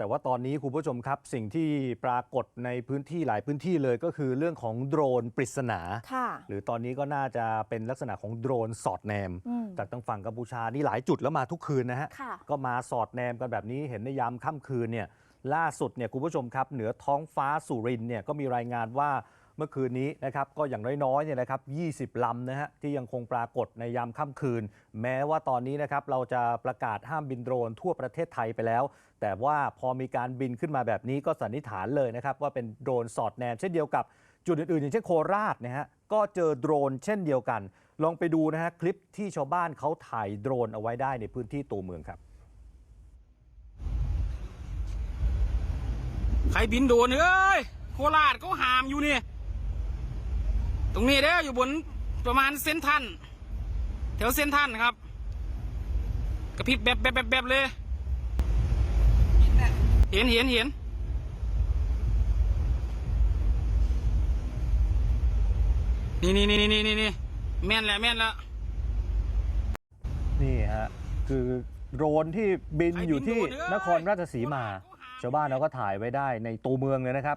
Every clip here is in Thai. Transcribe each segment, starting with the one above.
แต่ว่าตอนนี้คุณผู้ชมครับ สิ่งที่ปรากฏในพื้นที่หลายพื้นที่เลยก็คือเรื่องของโดรนปริศนาค่ะหรือตอนนี้ก็น่าจะเป็นลักษณะของโดรนสอดแนมอืมจากทางฝั่งกัมพูชานี่หลายจุดแล้วมาทุกคืนนะฮะค่ะก็มาสอดแนมกันแบบนี้เห็นในยามค่ำคืนเนี่ยล่าสุดเนี่ยคุณผู้ชมครับ เหนือท้องฟ้าสุรินทร์เนี่ยก็มีรายงานว่า เมื่อคืนนี้นะครับก็อย่างน้อยๆเนี่ยนะครับ20 ลำนะฮะที่ยังคงปรากฏในยามค่ำคืน แม้ว่าตอนนี้นะครับเราจะประกาศห้ามบินโดรนทั่วประเทศไทยไปแล้ว แต่ว่าพอมีการบินขึ้นมาแบบนี้ก็สันนิษฐานเลยนะครับว่าเป็นโดรนสอดแนมเช่นเดียวกับจุดอื่นๆ อย่างเช่นโคราชนะฮะก็เจอโดรนเช่นเดียวกัน ลองไปดูนะฮะคลิปที่ชาวบ้านเขาถ่ายโดรนเอาไว้ได้ในพื้นที่ตัวเมืองครับ ใครบินโดนเอ้ย โคราชเขาหามอยู่เนี่ย ตรงนี้เด้ออยู่บนประมาณเส้นทันแถวเส้นทันครับ กระพริบแบบแบบแบบแบบเลย เห็นเห็นเห็นนี่นี่นี่นี่นี่นี่แม่นแล้วแม่นแล้วนี่ฮะคือโดรนที่บินอยู่ที่นครราชสีมา ชาวบ้านเราก็ถ่ายไว้ได้ในตัวเมืองเลยนะครับ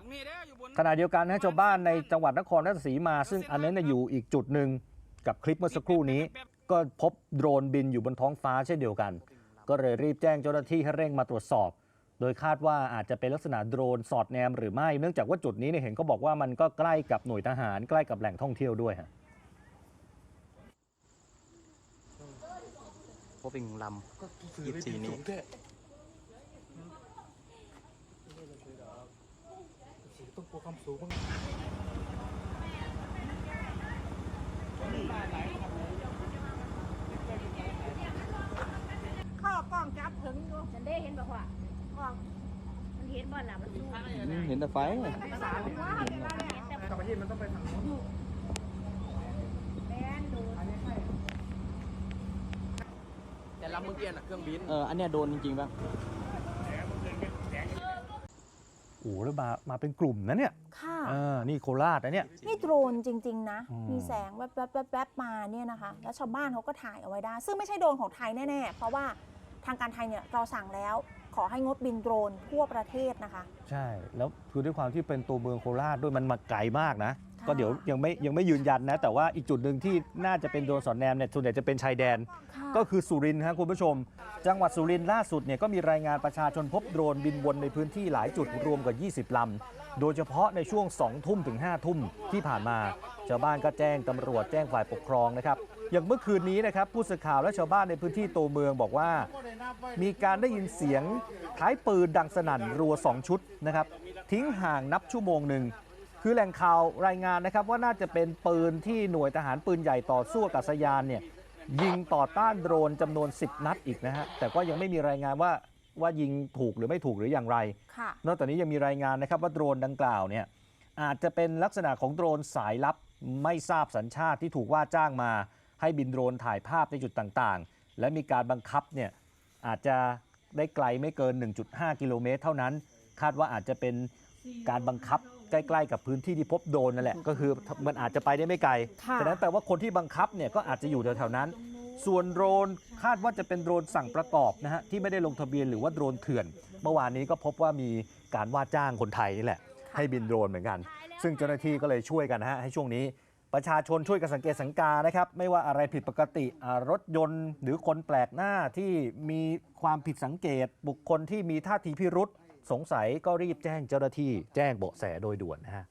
ขณะเดียวกันนะชาวบ้านในจังหวัดนครราชสีมา ซึ่งอันนั้นอยู่อีกจุดหนึ่งกับคลิปเมื่อสักครู่นี้ ก็พบโดรนบินอยู่บนท้องฟ้าเช่นเดียวกัน ก็เลยรีบแจ้งเจ้าหน้าที่ให้เร่งมาตรวจสอบ โดยคาดว่าอาจจะเป็นลักษณะโดรนสอดแนมหรือไม่ เนื่องจากว่าจุดนี้เนี่ยเห็นเขาบอกว่ามันก็ใกล้กับหน่วยทหารใกล้กับแหล่งท่องเที่ยวด้วยฮะพบอีกหนึ่งลำ ยี่สิบสี่นี้ข้อกล้องจับถึงอยู่ฉันได้เห็นบอกว่ากล้องมันเห็นบ่ล่ะมันดูเห็นแต่ไฟว่าเห็นแล้วเนี่ยแต่ต่างประเทศมันต้องไปทางนู้นแมนดูแต่ลำเมื่อกี้น่ะเครื่องบิน เออ อันเนี้ยโดนจริงๆป่ะ โอ้โหแล้วมามาเป็นกลุ่มนะเนี่ยค่ะ อ่านี่โคราชนะเนี่ย นี่โดรนจริง ๆ นะ อืม มีแสงแวบๆแวบๆมาเนี่ยนะคะ แล้วชาวบ้านเขาก็ถ่ายเอาไว้ได้ ซึ่งไม่ใช่โดรนของไทยแน่ ๆ เพราะว่าทางการไทยเนี่ยเราสั่งแล้ว ขอให้งดบินโดรนทั่วประเทศนะคะ ใช่ แล้วคือด้วยความที่เป็นตัวเมืองโคราชด้วยมันมาไกลมากนะค่ะ ก็เดี๋ยวยังไม่ยังไม่ยืนยันนะ แต่ว่าอีกจุดหนึ่งที่น่าจะเป็นโดรนสอดแนมเนี่ยส่วนใหญ่จะเป็นชายแดนค่ะก็คือสุรินทร์ครับคุณผู้ชม จังหวัดสุรินทร์ล่าสุดเนี่ยก็มีรายงานประชาชนพบโดรนบินวนในพื้นที่หลายจุดรวมกว่า 20 ลำ โดยเฉพาะในช่วง 2 ทุ่มถึง 5 ทุ่มที่ผ่านมา ชาวบ้านก็แจ้งตำรวจแจ้งฝ่ายปกครองนะครับอย่างเมื่อคืนนี้นะครับผู้สื่อข่าวและชาวบ้านในพื้นที่ตัวเมืองบอกว่า มีการได้ยินเสียงท้ายปืนดังสนั่นรัว 2 ชุดนะครับทิ้งห่างนับชั่วโมงหนึ่ง คือแหล่งข่าวรายงานนะครับว่าน่าจะเป็นปืนที่หน่วยทหารปืนใหญ่ต่อสู้อากาศยานเนี่ยยิงต่อต้านโดรนจำนวน 10 นัดอีกนะฮะแต่ก็ยังไม่มีรายงานว่าว่ายิงถูกหรือไม่ถูกหรืออย่างไร ค่ะ นอกจากนี้ยังมีรายงานนะครับว่าโดรนดังกล่าวเนี่ยอาจจะเป็นลักษณะของโดรนสายลับไม่ทราบสัญชาติที่ถูกว่าจ้างมา ให้บินโดรนถ่ายภาพในจุดต่างๆ และมีการบังคับเนี่ยอาจจะได้ไกลไม่เกิน 1.5 กิโลเมตรเท่านั้น คาดว่าอาจจะเป็นการบังคับ ใกล้ๆกับพื้นที่ที่พบโดรนนั่นแหละ ก็คือมันอาจจะไปได้ไม่ไกลค่ะฉะนั้นแปลว่าคนที่บังคับเนี่ยก็อาจจะอยู่แถวๆนั้น ส่วนโดรนคาดว่าจะเป็นโดรนสั่งประกอบนะฮะที่ไม่ได้ลงทะเบียนหรือว่าโดรนเถื่อน เมื่อวานนี้ก็พบว่ามีการว่าจ้างคนไทยนี่แหละ ให้บินโดรนเหมือนกัน ซึ่งเจ้าหน้าที่ก็เลยช่วยกันนะฮะให้ช่วงนี้ ประชาชนช่วยกันสังเกตสังกานะครับ ไม่ว่าอะไรผิดปกติอ่ารถยนต์ หรือคนแปลกหน้าที่มีความผิดสังเกต บุคคลที่มีท่าทีพิรุษ สงสัยก็รีบแจ้งเจ้าหน้าที่แจ้งเบาะแสโดยด่วนนะฮะ